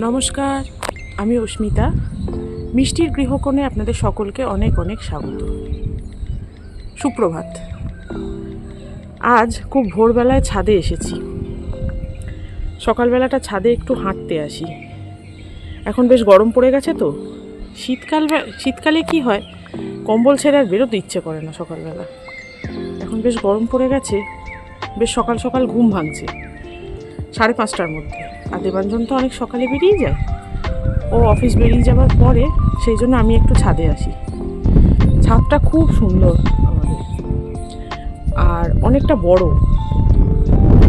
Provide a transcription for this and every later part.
নমস্কার, আমি অস্মিতা মিষ্টির গৃহকোণে আপনাদের সকলকে অনেক অনেক স্বাগত। সুপ্রভাত। আজ খুব ভোরবেলায় ছাদে এসেছি। সকালবেলাটা ছাদে একটু হাঁটতে আসি। এখন বেশ গরম পড়ে গেছে তো। শীতকাল শীতকালে কি হয়? কম্বল ছেড়ে আর বেরোতে ইচ্ছে করে না সকালবেলা। এখন বেশ গরম পড়ে গেছে। বেশ সকাল সকাল ঘুম ভাঙছে। সাড়ে পাঁচটার মধ্যে। আর দেবাঞ্জন তো অনেক সকালে বেরিয়ে যায়। ও অফিস বেরিয়ে যাওয়ার পরে সেই জন্য আমি একটু ছাদে আসি। ছাদটা খুব সুন্দর আমাদের। আর অনেকটা বড়।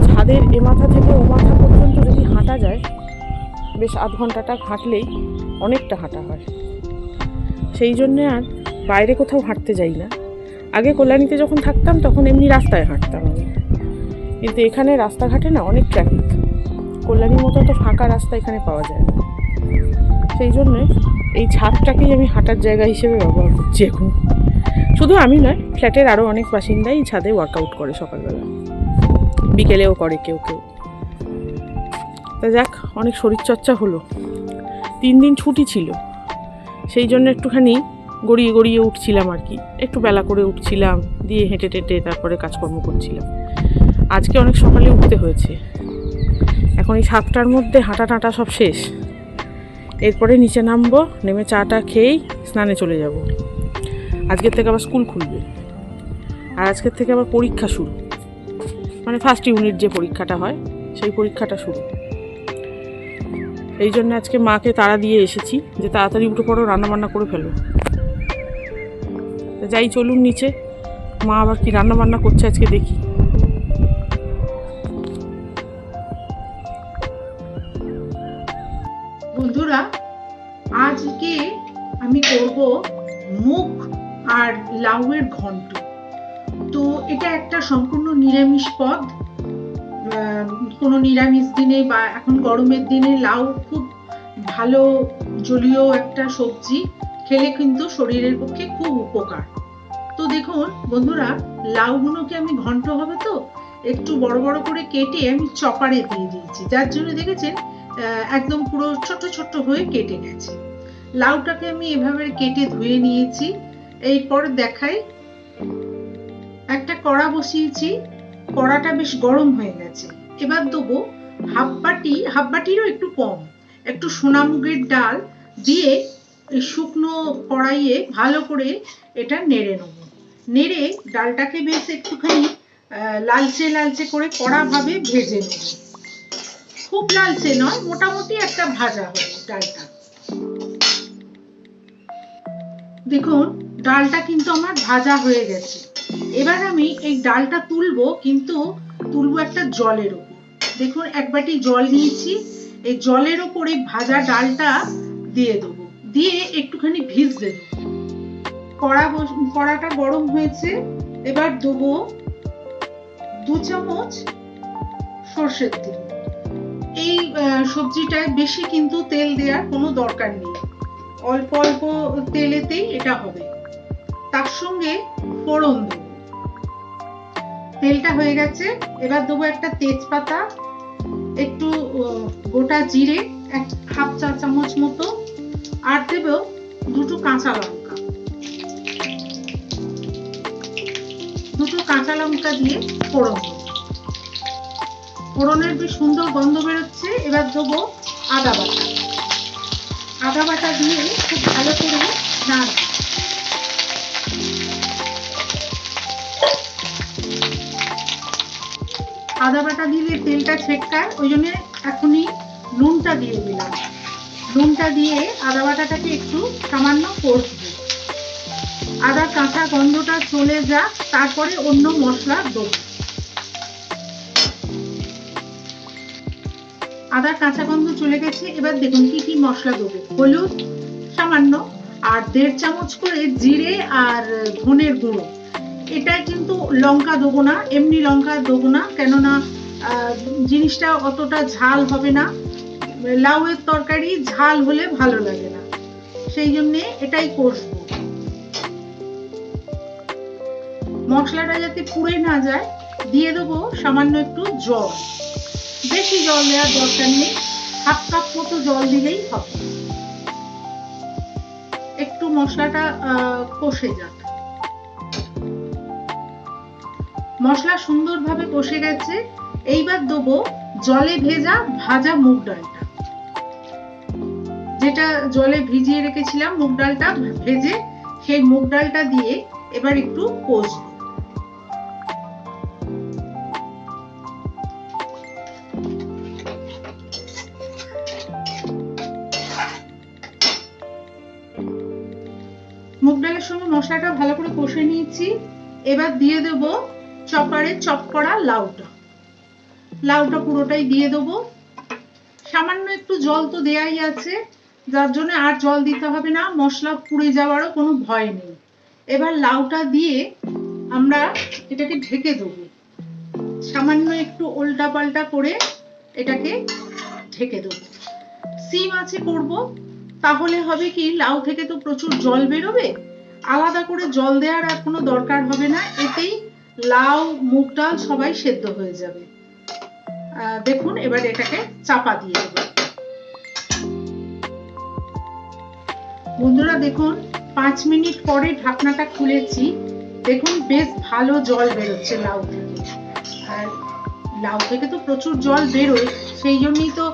ছাদের এ মাথা থেকে ও মাথা পর্যন্ত যদি হাঁটা যায়, বেশ আধ ঘন্টাটা হাঁটলেই অনেকটা হাঁটা হয়। সেই জন্যে আর বাইরে কোথাও হাঁটতে যাই না। আগে কল্যাণীতে যখন থাকতাম তখন এমনি রাস্তায় হাঁটতাম আমি। কিন্তু এখানে রাস্তাঘাটে না অনেক ট্রাফিক কল্যাণীর মতো তো ফাঁকা রাস্তা এখানে পাওয়া যায় না। সেই জন্যে এই ছাদটাকেই আমি হাঁটার জায়গা হিসেবে ব্যবহার করছি এখন। শুধু আমি নয়, ফ্ল্যাটের আরও অনেক বাসিন্দাই ছাদে ওয়ার্কআউট করে সকালবেলা। বিকেলেও করে কেউ কেউ। তা যাক, অনেক শরীরচর্চা হলো। তিন দিন ছুটি ছিল। সেই জন্য একটুখানি গড়িয়ে গড়িয়ে উঠছিলাম আর কি। একটু বেলা করে উঠছিলাম, দিয়ে হেঁটে টেটে তারপরে কাজকর্ম করছিলাম। আজকে অনেক সকালে উঠতে হয়েছে। এখন এই সাতটার মধ্যে হাঁটা টাঁটা সব শেষ। এরপরে নিচে নামবো, নেমে চাটা খেয়েই স্নানে চলে যাব। আজকের থেকে আবার স্কুল খুলবে। আর আজকের থেকে আবার পরীক্ষা শুরু। মানে ফার্স্ট ইউনিট যে পরীক্ষাটা হয়, সেই পরীক্ষাটা শুরু। এই জন্য আজকে মাকে তাড়া দিয়ে এসেছি যে তাড়াতাড়ি উঠে পড়ো, রান্নাবান্না করে ফেলো। যাই চলুন নিচে। মা আবার কি রান্না বান্না করছে আজকে দেখি। আর লাউয়ের ঘন্ট। তো এটা একটা সম্পূর্ণ নিরামিষ পদ। কোনো নিরামিষ দিনে বা এখন গরমের দিনে লাউ খুব ভালো জলীয় একটা সবজি, খেলে কিন্তু শরীরের পক্ষে খুব উপকার। তো দেখুন, বন্ধুরা, লাউগুলোকে আমি ঘন্ট হবে তো? একটু বড় বড় করে কেটে আমি চপারে দিয়ে দিয়েছি। যার জন্য দেখেছেন একদম পুরো ছোট ছোট হয়ে কেটে গেছে। লাউটাকে আমি এভাবে কেটে ধুয়ে নিয়েছি। এরপর দেখাই, একটা কড়া বসিয়েছি, কড়াটা বেশ গরম হয়ে গেছে। এবার দেবো হাফ বাটি, হাফ বাটিরও একটু কম, একটু সোনা মুগের ডাল দিয়ে শুকনো কড়াইয়ে ভালো করে এটা নেড়ে নেব। নেড়ে ডালটাকে বেশ একটুখানি লালচে লালচে করে কড়াভাবে ভেজে নেব। খুব লালচে নয়, মোটামুটি একটা ভাজা হবে ডালটা। দেখুন, ডালটা কিন্তু আমার ভাজা হয়ে গেছে। এবার আমি এই ডালটা তুলবো, কিন্তু তুলবো একটা জলের উপর দেখুন, এক বাটি জল নিয়েছি। এই জলের এই ভাজা ডালটা দিয়ে দেবো। দিয়ে একটুখানি ভিজতে দেবো। কড়া কড়াটা গরম হয়েছে। এবার দেবো দু চামচ সর্ষের তেল। এই সবজিটায় বেশি কিন্তু তেল দেওয়ার কোনো দরকার নেই। অল্প অল্প তেলেতেই এটা হবে। তার সঙ্গে ফোড়ন দেবো। তেলটা হয়ে গেছে। এবার দেবো একটা তেজপাতা, একটু গোটা জিরে, এক হাফ চা চামচ মতো, আর দেব দুটো কাঁচা লঙ্কা। দুটো কাঁচা লঙ্কা দিয়ে ফোড়ন দেবো। ফোড়নের বেশ সুন্দর গন্ধ বেরোচ্ছে, এবার দেবো আদা বাটা। আদা বাটা দিয়ে খুব ভালো করে নাড়ব। আদা বাটা দিলে তেলটা ছেটকায় ওই জন্য এখনই নুনটা দিয়ে দিলাম। নুনটা দিয়ে আদা বাটাটাকে একটু সামান্য কষবো আদা কাঁচা গন্ধটা চলে যাক, তারপরে অন্য মশলা দেবো। আদা কাঁচা গন্ধ চলে গেছে। এবার দেখুন কি কি মশলা দেবো। হলুদ, সামান্য, আর দেড় চামচ করে জিরে আর ধনের গুঁড়ো। এটা কিন্তু লঙ্কা দেবো না, এমনি লঙ্কা দেবো না, কেননা জিনিসটা অতটা ঝাল হবে না। লাউয়ের তরকারি ঝাল হলে ভালো লাগে না। সেই জন্যে এটাই কষবো। মশলাটা যাতে পুড়ে না যায়, দিয়ে দেবো সামান্য একটু জল। বেশি জল দেওয়ার দরকার নেই। হাফ কাপ মতো জল দিলেই হবে। একটু মশলাটা কষে যাক। মশলা সুন্দরভাবে কষে গেছে। এইবার দেবো জলে ভেজা ভাজা মুগ ডালটা। যেটা জলে ভিজিয়ে রেখেছিলাম মুগ ডালটা, ভেজে সেই মুগ ডালটা দিয়ে এবার একটু কষবো। মুগ ডালের সঙ্গে মশলাটা ভালো করে কষে নিয়েছি। এবার দিয়ে দেব চপারে চপ করা লাউটা। লাউটা পুরোটাই দিয়ে দেবো। সামান্য একটু জল তো দেয়াই আছে, যার জন্য আর জল দিতে হবে না, মশলা পুড়ে যাওয়ারও কোনো ভয় নেই। এবার লাউটা দিয়ে আমরা এটাকে ঢেকে দেবো। সামান্য একটু উল্টা পাল্টা করে এটাকে ঢেকে দেবো। সিম আছে করব। তাহলে হবে কি, লাউ থেকে তো প্রচুর জল বেরোবে? আলাদা করে জল দেওয়ার আর কোনো দরকার হবে না, এতেই লাউ, মুগ ডাল সবাই সেদ্ধ হয়ে যাবে। দেখুন, এবার এটাকে চাপা দিয়ে দেবো। বন্ধুরা, দেখুন, পাঁচ মিনিট পরে ঢাকনাটা খুলেছি। দেখুন, বেশ ভালো জল বেরোচ্ছে লাউ থেকে। আর লাউ থেকে তো প্রচুর জল বেরোয়, সেই জন্যই তো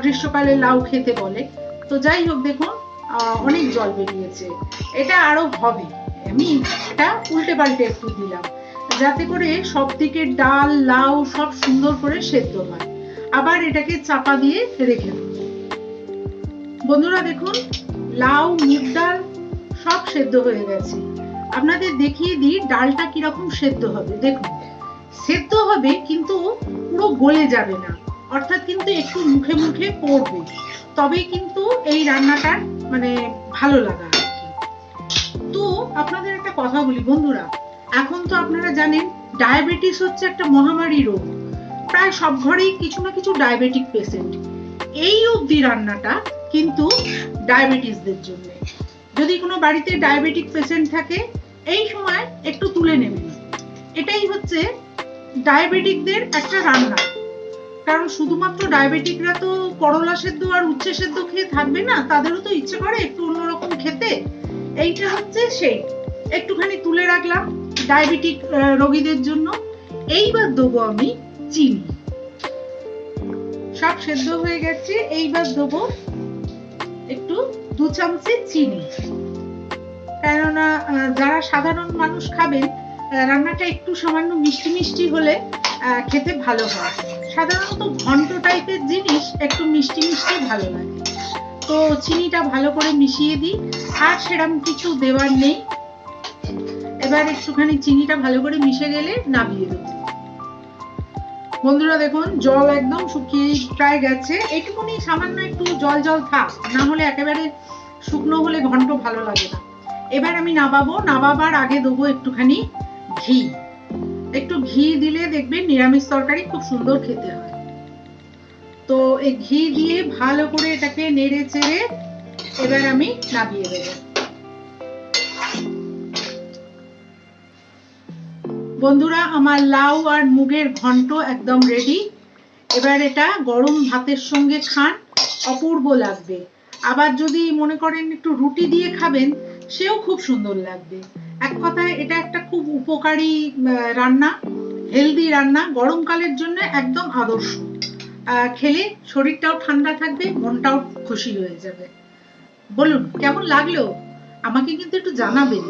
গ্রীষ্মকালে লাউ খেতে বলে। তো যাই হোক দেখুন অনেক জল বেরিয়েছে। এটা আরও হবে। আমি এটা উল্টে পাল্টে একটু দিলাম। যাতে করে সব দিকে ডাল, লাউ সব সুন্দর করে সেদ্ধ হয়। আবার এটাকে চাপা দিয়ে রেখে দেবো। বন্ধুরা দেখুন, লাউ, মুগ ডাল সব সেদ্ধ হয়ে গেছে। আপনাদের দেখিয়ে দিই ডালটা কীরকম সেদ্ধ হবে। দেখুন, সেদ্ধ হবে কিন্তু পুরো গলে যাবে না। অর্থাৎ কিন্তু একটু মুখে মুখে পড়বে। তবেই কিন্তু এই রান্নাটার মানে ভালো লাগা আর কি। তো আপনাদের একটা কথা বলি বন্ধুরা, এখন তো আপনারা জানেন, ডায়াবেটিস হচ্ছে একটা মহামারী রোগ। প্রায় সব ঘরেই কিছু না কিছু ডায়াবেটিক পেশেন্ট। এই অবধি রান্নাটা কিন্তু ডায়াবেটিসদের জন্য। যদি কোনো বাড়িতে ডায়াবেটিক পেশেন্ট থাকে, এই সময় একটু তুলে নেবেন। এটাই হচ্ছে ডায়াবেটিকদের একটা রান্না। কারণ শুধুমাত্র ডায়াবেটিকরা তো করলা সেদ্ধ আর উচ্ছে সেদ্ধ খেয়ে থাকবে না, তাদেরও তো ইচ্ছে করে একটু অন্যরকম খেতে। এইটা হচ্ছে সেই। একটুখানি তুলে রাখলাম ডায়াবেটিক রোগীদের জন্য। এইবার দেবো আমি চিনি। সব সেদ্ধ হয়ে গেছে, এইবার দেবো একটু দু চামচে চিনি। কেননা যারা সাধারণ মানুষ খাবেন রান্নাটা একটু সামান্য মিষ্টি মিষ্টি হলে খেতে ভালো হয়। সাধারণত ঘন্ট টাইপের জিনিস একটু মিষ্টি মিষ্টি ভালো লাগে। তো চিনিটা ভালো করে মিশিয়ে দিই, আর সেরকম কিছু দেওয়ার নেই। এবার একটুখানি চিনিটা ভালো করে মিশে গেলে নামিয়ে দেবো। বন্ধুরা দেখুন, জল একদম শুকিয়ে প্রায় গেছে। এইটুকুনি সামান্য একটু জল জল থাক, না হলে একেবারে শুকনো হলে ঘন্ট ভালো লাগে না। এবার আমি নাবাবো, নাবাবার আগে দেবো একটুখানি ঘি। একটু ঘি দিলে দেখবেন নিরামিষ তরকারি খুব সুন্দর খেতে হয়। তো এই ঘি দিয়ে ভালো করে এটাকে নেড়ে চেড়ে এবার আমি নামিয়ে দেবো। বন্ধুরা, আমার লাউ আর মুগের ঘন্ট একদম রেডি এবার এটা গরম ভাতের সঙ্গে খান, অপূর্ব লাগবে। আবার যদি মনে করেন একটু রুটি দিয়ে খাবেন, সেও খুব সুন্দর লাগবে। এক কথায় এটা একটা খুব উপকারী রান্না হেলদি রান্না, গরমকালের জন্য একদম আদর্শ। খেলে শরীরটাও ঠান্ডা থাকবে, মনটাও খুশি হয়ে যাবে। বলুন, কেমন লাগল? আমাকে কিন্তু একটু জানাবেন।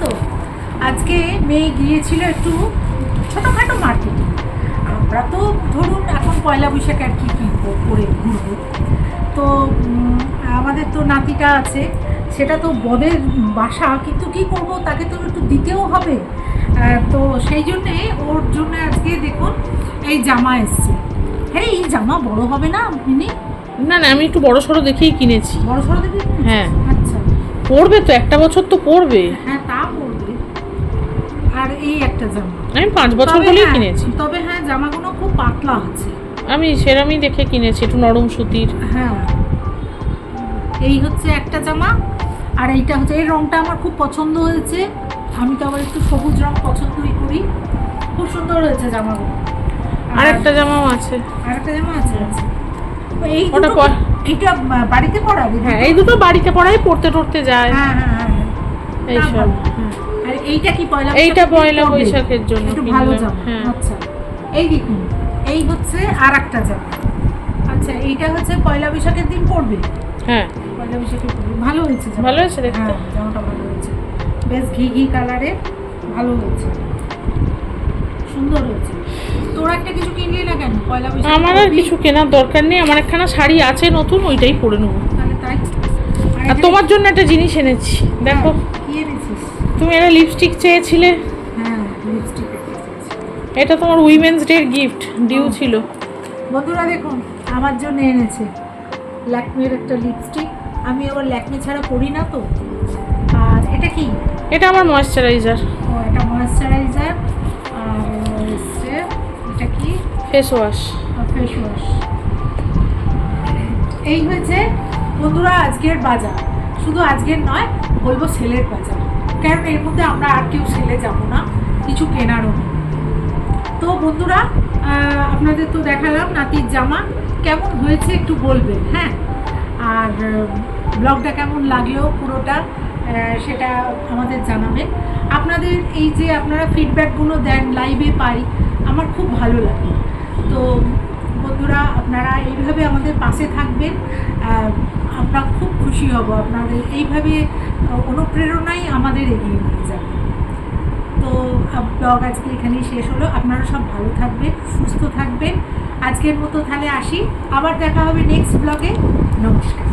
তো, আজকে মেয়ে গিয়েছিল একটু ছোটোখাটো মার্কেটে আমরা তো ধরুন এখন পয়লা বৈশাখে আর কি কী করে ঘুরবো। তো আমাদের তো নাতিটা আছে সেটা তো বদের বাসা কিন্তু কি করব? তাকে তো একটু দিতেও হবে। তো সেই জন্যে ওর জন্য আজকে দেখুন এই জামা এসছে। হ্যাঁ এই জামা বড় হবে না মিনি? না না আমি একটু বড় সড়ো দেখেই কিনেছি। বড় সড়ো দেখবি হ্যাঁ। আচ্ছা। পড়বে তো একটা বছর তো পড়বে হ্যাঁ তা পড়বে আর এই একটা জামা। আমি পাঁচ বছর হলেই হ্যাঁ, কিনেছি। তবে হ্যাঁ জামাগুলো খুব পাতলা আছে। আমি সেরামই দেখে কিনেছি একটু নরম সুতির। হ্যাঁ। এই হচ্ছে একটা জামা। আর এইটা হচ্ছে এই রঙটা আমার খুব পছন্দ হয়েছে। আমি তো আবার একটু সবুজ রং পছন্দই করি। খুব সুন্দর হয়েছে জামাগুলো। আর একটা জামাও আছে। আর একটা জামা আছে এই ওটা পর- এইটা বাড়িতে পড়াবে হ্যাঁ এই দুটো বাড়িতে পড়াই পড়তে টড়তে যায়। হ্যাঁ হ্যাঁ হ্যাঁ। হ্যাঁ। এইসব। হ্যাঁ। আর এইটা কি পয়লা এইটা পয়লা বৈশাখের জন্য একটু ভালো জামা। হ্যাঁ। আচ্ছা। এই দেখুন এই হচ্ছে আর একটা জামা। আচ্ছা এইটা হচ্ছে পয়লা বৈশাখের দিন পড়বে হ্যাঁ। পয়লা বৈশাখে ভালো হয়েছে ভালো হয়েছে দেখতে? হ্যাঁ জামাটা ভালো হয়েছে। বেশ ঘি ঘি কালারের ভালো হয়েছে। সুন্দর হয়েছে। তোর একটা কিছু কিনলি না কেন? পয়লা বৈশাখ আমার আর কিছু কেনার দরকার নেই। আমার একখানা শাড়ি আছে নতুন ওইটাই পরে নেব। তাহলে তাই। আর তোমার জন্য একটা জিনিস এনেছি। দেখো। হ্যাঁ, কি এনেছিস? তুমি একটা লিপস্টিক চেয়েছিলে। হ্যাঁ লিপস্টিক এটা তোমার উইমেন্স ডে গিফট ডিউ ছিল। বন্ধুরা দেখুন আমার জন্য এনেছে। ল্যাকমির একটা লিপস্টিক আমি আবার ল্যাকমি ছাড়া পরি না তো। আর এটা কি? এটা আমার ময়শ্চারাইজার ও এটা ময়েশ্চারাইজার আর হচ্ছে এটা কি? ফেস ওয়াশ ফেস ওয়াশ এই হয়েছে বন্ধুরা আজকের বাজার। শুধু আজকের নয় বলব সেলের বাজার। কারণ এর মধ্যে আমরা আর কেউ সেলে যাব না কিছু কেনারও নেই। তো বন্ধুরা আপনাদের তো দেখালাম নাতির জামা। কেমন হয়েছে একটু বলবেন হ্যাঁ? আর ব্লগটা কেমন লাগল পুরোটা সেটা আমাদের জানাবেন। আপনাদের এই যে আপনারা ফিডব্যাকগুলো দেন লাইভে পাই, আমার খুব ভালো লাগে। তো বন্ধুরা, আপনারা এইভাবে আমাদের পাশে থাকবেন আমরা খুব খুশি হব। আপনাদের এইভাবে অনুপ্রেরণাই আমাদের এগিয়ে নিয়ে যাবে। তো ব্লগ আজকে এখানেই শেষ হলো। আপনারা সব ভালো থাকবেন, সুস্থ থাকবেন। আজকের মতো তাহলে আসি। আবার দেখা হবে নেক্সট ব্লগে নমস্কার।